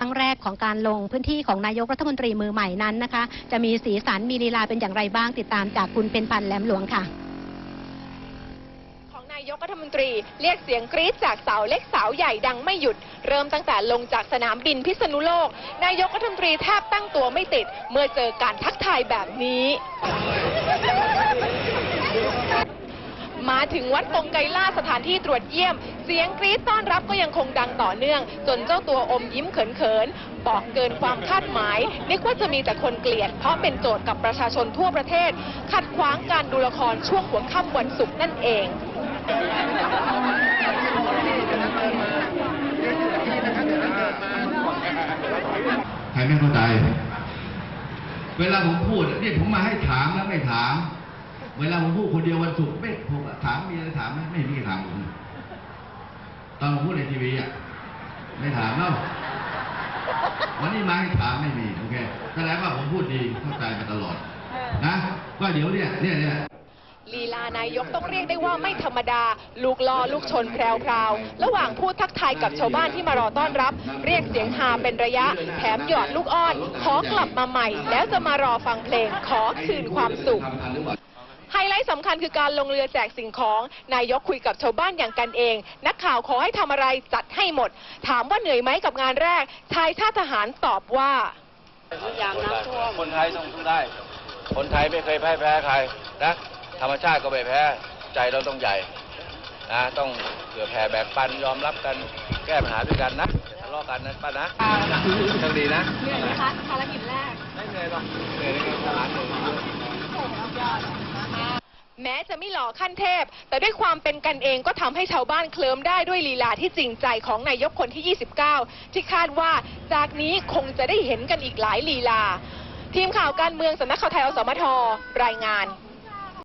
ครั้งแรกของการลงพื้นที่ของนายกรัฐมนตรีมือใหม่นั้นนะคะ จะมีสีสันมีลีลาเป็นอย่างไรบ้างติดตามจากคุณเป็นพันแหลมหลวงค่ะ ของนายกรัฐมนตรีเรียกเสียงกรี๊ดจากสาวเล็กสาวใหญ่ดังไม่หยุด เริ่มตั้งแต่ลงจากสนามบินพิษณุโลก นายกรัฐมนตรีแทบตั้งตัวไม่ติด เมื่อเจอการทักทายแบบนี้ มาถึงวัดปงไกรล่าสถานที่ตรวจเยี่ยม เสียงกรี๊ดต้อนรับก็ยังคงดังต่อเนื่อง จนเจ้าตัวอมยิ้มเขินๆบอกเกินความคาดหมาย นึกว่าจะมีแต่คนเกลียด เพราะเป็นโจทย์กับประชาชนทั่วประเทศ ขัดขวางการดูละครช่วงหัวค่ำวันศุกร์นั่นเองใครไม่เข้าใจ เวลาผมพูดอะนี่ผมมาให้ถามแล้วไม่ถาม เวลาผมพูดคนเดียววันศุกร์ไม่ผมถามมีอะไรถามไหมไม่มีใครถามผมตอนผมพูดในทีวีอะไม่ถามแล้ววันนี้มาให้ถามไม่มีโอเคแสดงว่าผมพูดดีเข้าใจมาตลอด นะว่าเดี๋ยวเนี่ยเนี่ยเนี่ยลีลานายกต้องเรียกได้ว่าไม่ธรรมดา ลูกล้อลูกชนแพรวๆระหว่างพูดทักทายกับชาวบ้านที่มารอต้อนรับ เรียกเสียงฮาเป็นระยะ แถมหยอดลูกอ้อน ขอกลับมาใหม่ แล้วจะมารอฟังเพลงขอคืนความสุข ไฮไลท์สำคัญคือการลงเรือแจกสิ่งของ นายกคุยกับชาวบ้านอย่างกันเอง นักข่าวขอให้ทำอะไรจัดให้หมด ถามว่าเหนื่อยไหมกับงานแรก ชายชาติทหารตอบว่าคนไทยต้องสู้ได้ คนไทยไม่เคยแพ้แพ้ใครนะ ธรรมชาติก็ไม่แพ้ ใจเราต้องใหญ่นะต้องเผื่อแผ่แบ่งปันยอมรับกันแก้ปัญหาด้วยกันนะอย่าทะเลาะกันนะป้านะโชคดีนะ เหนื่อยไหมคะภารกิจแรก ไม่เหนื่อยหรอกเหนื่อยในการทหารเหนื่อย แม้จะไม่หล่อขั้นเทพ แต่ด้วยความเป็นกันเองก็ทำให้ชาวบ้านเคลิ้มได้ด้วยลีลาที่จริงใจของนายกคนที่ 29 ที่คาดว่าจากนี้คงจะได้เห็นกันอีกหลายลีลา ทีมข่าวการเมืองสำนักข่าวไทยอสมทรายงาน